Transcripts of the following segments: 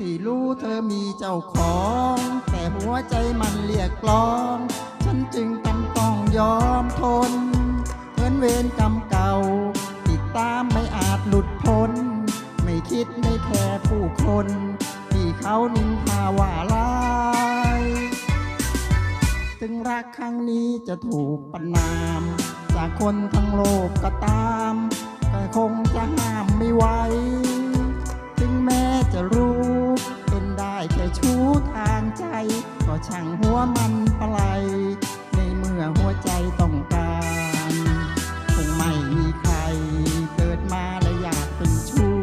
ที่รู้เธอมีเจ้าของ แต่หัวใจมันเรียกกลอง ฉันจึงจำต้องยอมทนเหมือนเวรกรรมเก่า ติดตามไม่อาจหลุดพ้น ไม่คิดไม่แคร์ผู้คน ที่เขานินทาว่าร้ายถึงรักครั้งนี้จะถูกประนาม จากคนทั้งโลกก็ตามก็คงจะห้ามไม่ไหว ก็ช่างหัวมันปลายในเมื่อหัวใจต้องการคงไม่มีใครเกิดมาและอยากเป็นชู้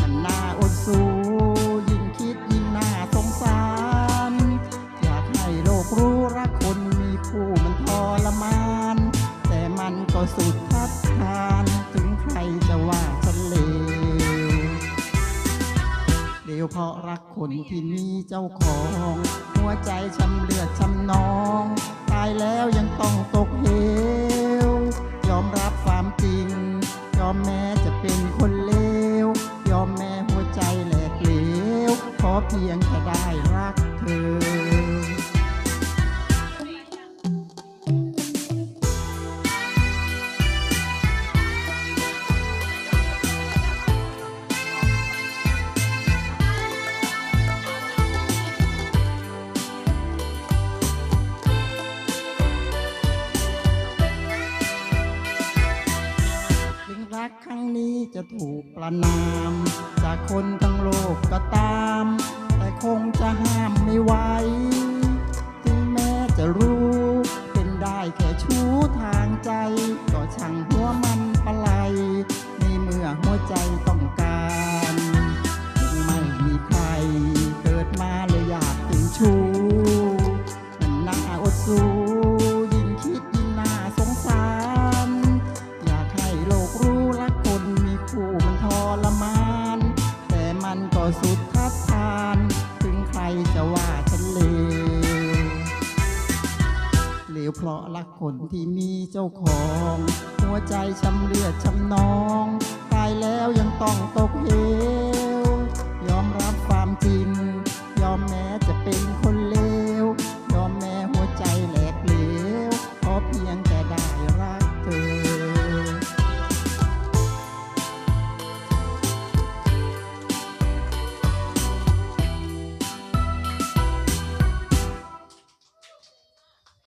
มันน่าอดสูยิ่งคิดยิ่งน่าสงสาร อยากให้โลกรู้รักคนมีคู่มันทรมาน แต่มันก็สุด เพราะรักคนที่มีเจ้าของ หัวใจช้ำเลือดช้ำนอง ตายแล้วยังต้องตกเหวยอมรับความจริง ยอมแม้จะเป็นคนเลว ยอมแม้หัวใจแหลกเหลว ขอเพียงจะได้รักเธอ จะถูกประนาม จากคนทั้งโลกก็ตาม แต่คงจะห้ามไม่ไหวถึงแม้จะรู้ เป็นได้แค่ชู้ทางใจ ก็ช่าง สุดทัดทาน ถึงใครจะว่าฉันเลวเหลวเพราะรักคนที่มีเจ้าของ หัวใจช้ำเลือดช้ำนอง ตายแล้วยังต้องตกเหว